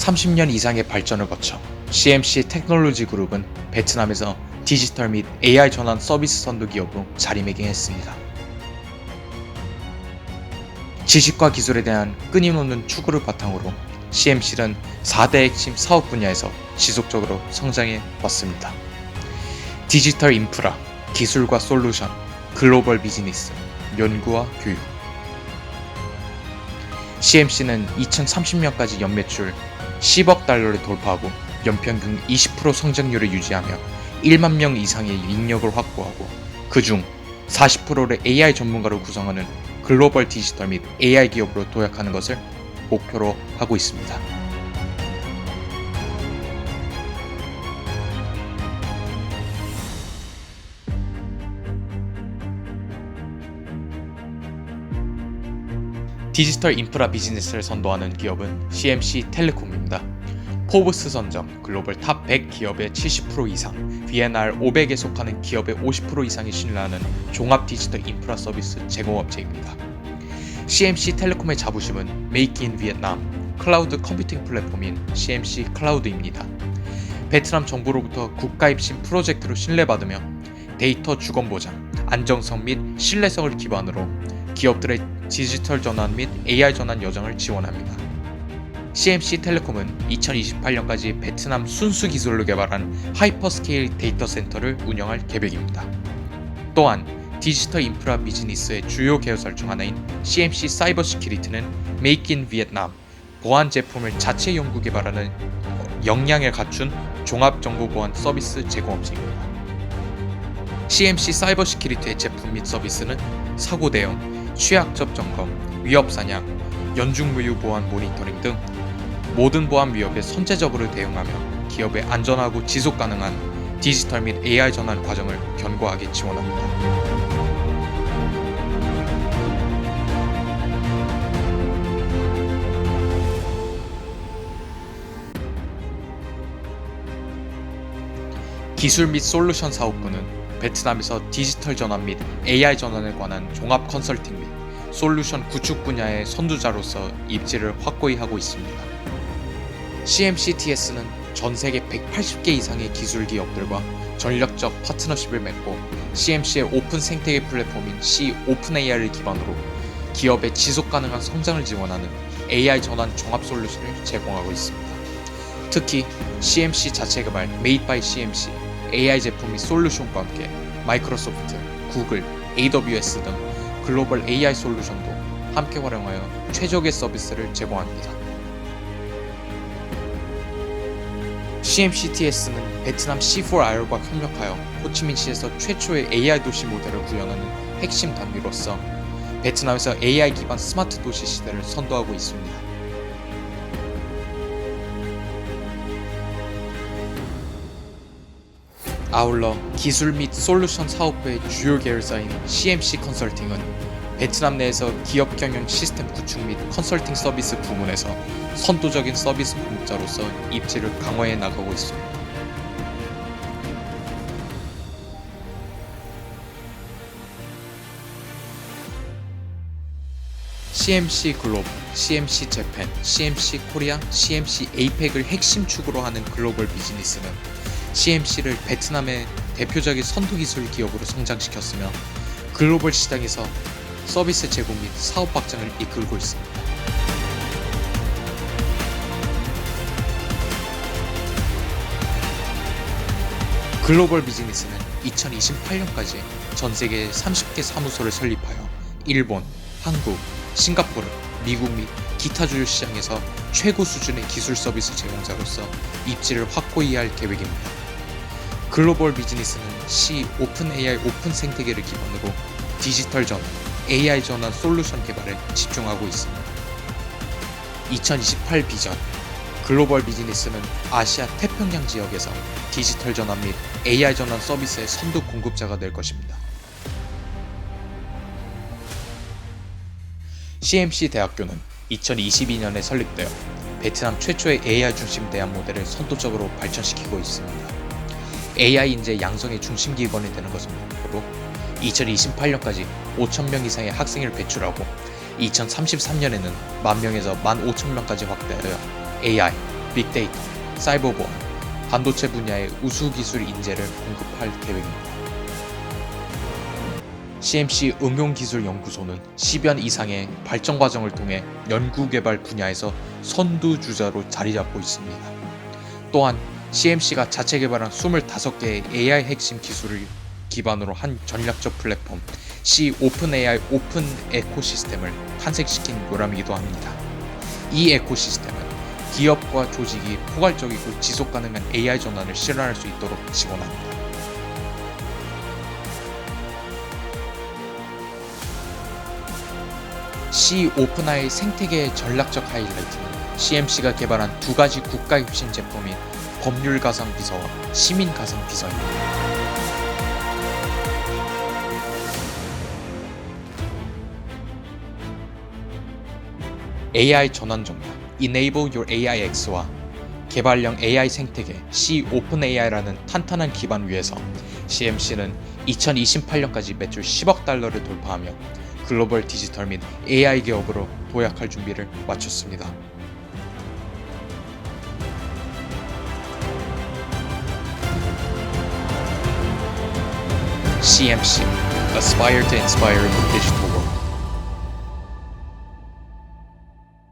30년 이상의 발전을 거쳐 CMC 테크놀로지 그룹은 베트남에서 디지털 및 AI 전환 서비스 선도 기업으로 자리매김했습니다. 지식과 기술에 대한 끊임없는 추구를 바탕으로 CMC는 4대 핵심 사업 분야에서 지속적으로 성장해 왔습니다. 디지털 인프라, 기술과 솔루션, 글로벌 비즈니스, 연구와 교육. CMC는 2030년까지 연매출 10억 달러를 돌파하고 연평균 20% 성장률을 유지하며 1만 명 이상의 인력을 확보하고 그중 40%를 AI 전문가로 구성하는 글로벌 디지털 및 AI 기업으로 도약하는 것을 목표로 하고 있습니다. 디지털 인프라 비즈니스를 선도하는 기업은 CMC 텔레콤입니다. 포브스 선정 글로벌 탑 100 기업의 70% 이상, VNR 500에 속하는 기업의 50% 이상이 신뢰하는 종합 디지털 인프라 서비스 제공업체입니다. CMC 텔레콤의 자부심은 Make in Vietnam, 클라우드 컴퓨팅 플랫폼인 CMC 클라우드입니다. 베트남 정부로부터 국가 입신 프로젝트로 신뢰받으며 데이터 주권 보장, 안정성 및 신뢰성을 기반으로 기업들의 디지털 전환 및 AI 전환 여정을 지원합니다. CMC 텔레콤은 2028년까지 베트남 순수 기술로 개발한 하이퍼스케일 데이터 센터를 운영할 계획입니다. 또한 디지털 인프라 비즈니스의 주요 계열사 중 하나인 CMC 사이버 시큐리티는 Make in Vietnam 보안 제품을 자체 연구 개발하는 역량을 갖춘 종합 정보 보안 서비스 제공업체입니다. CMC 사이버 시큐리티의 제품 및 서비스는 사고 대응, 취약점 점검, 위협 사냥, 연중무휴 보안 모니터링 등 모든 보안 위협에 선제적으로 대응하며 기업의 안전하고 지속 가능한 디지털 및 AI 전환 과정을 견고하게 지원합니다. 기술 및 솔루션 사업부는 베트남에서 디지털 전환 및 AI 전환에 관한 종합 컨설팅 및 솔루션 구축 분야의 선두자로서 입지를 확고히 하고 있습니다. CMCTS는 전 세계 180개 이상의 기술 기업들과 전략적 파트너십을 맺고 CMC의 오픈 생태계 플랫폼인 C 오픈AI를 기반으로 기업의 지속 가능한 성장을 지원하는 AI 전환 종합 솔루션을 제공하고 있습니다. 특히 CMC 자체 개발 Made by CMC AI 제품 및 솔루션과 함께 마이크로소프트, 구글, AWS 등 글로벌 AI 솔루션도 함께 활용하여 최적의 서비스를 제공합니다. CMCTS는 베트남 C4IR과 협력하여 호치민시에서 최초의 AI 도시 모델을 구현하는 핵심 단위로서 베트남에서 AI 기반 스마트 도시 시대를 선도하고 있습니다. 아울러 기술 및 솔루션 사업부의 주요 계열사인 CMC 컨설팅은 베트남 내에서 기업 경영 시스템 구축 및 컨설팅 서비스 부문에서 선도적인 서비스 공급자로서 입지를 강화해 나가고 있습니다. CMC 글로벌, CMC 재팬, CMC 코리아, CMC 에이펙을 핵심 축으로 하는 글로벌 비즈니스는 CMC를 베트남의 대표적인 선도 기술 기업으로 성장시켰으며 글로벌 시장에서 서비스 제공 및 사업 확장을 이끌고 있습니다. 글로벌 비즈니스는 2028년까지 전 세계 30개 사무소를 설립하여 일본, 한국, 싱가포르, 미국 및 기타 주요 시장에서 최고 수준의 기술 서비스 제공자로서 입지를 확고히 할 계획입니다. 글로벌 비즈니스는 C 오픈 AI 오픈 생태계를 기반으로 디지털 전환, AI 전환 솔루션 개발에 집중하고 있습니다. 2028 비전 글로벌 비즈니스는 아시아 태평양 지역에서 디지털 전환 및 AI 전환 서비스의 선도 공급자가 될 것입니다. CMC 대학교는 2022년에 설립되어 베트남 최초의 AI 중심 대학 모델을 선도적으로 발전시키고 있습니다. AI 인재 양성의 중심 기관이 되는 것을 목표로 2028년까지 5,000명 이상의 학생을 배출하고 2033년에는 만 명에서 만 5천 명까지 확대하여 AI, 빅데이터, 사이버보안, 반도체 분야의 우수 기술 인재를 공급할 계획입니다. CMC 응용기술연구소는 10여 이상의 발전 과정을 통해 연구개발 분야에서 선두주자로 자리 잡고 있습니다. 또한 CMC가 자체 개발한 25개의 AI 핵심 기술을 기반으로 한 전략적 플랫폼 C 오픈 AI 오픈 에코시스템을 탄생시킨 요람이기도 합니다. 이 에코시스템은 기업과 조직이 포괄적이고 지속 가능한 AI 전환을 실현할 수 있도록 지원합니다. C 오픈아이 생태계의 전략적 하이라이트는 CMC가 개발한 두 가지 국가 혁신 제품인 법률 가상 비서와 시민 가상 비서입니다. AI 전환 전략 Enable Your AIX와 개발형 AI 생태계 C 오픈 AI라는 탄탄한 기반 위에서 CMC는 2028년까지 매출 10억 달러를 돌파하며 글로벌 디지털 및 AI 기업으로 도약할 준비를 마쳤습니다. CMC Aspire to Inspire the Digital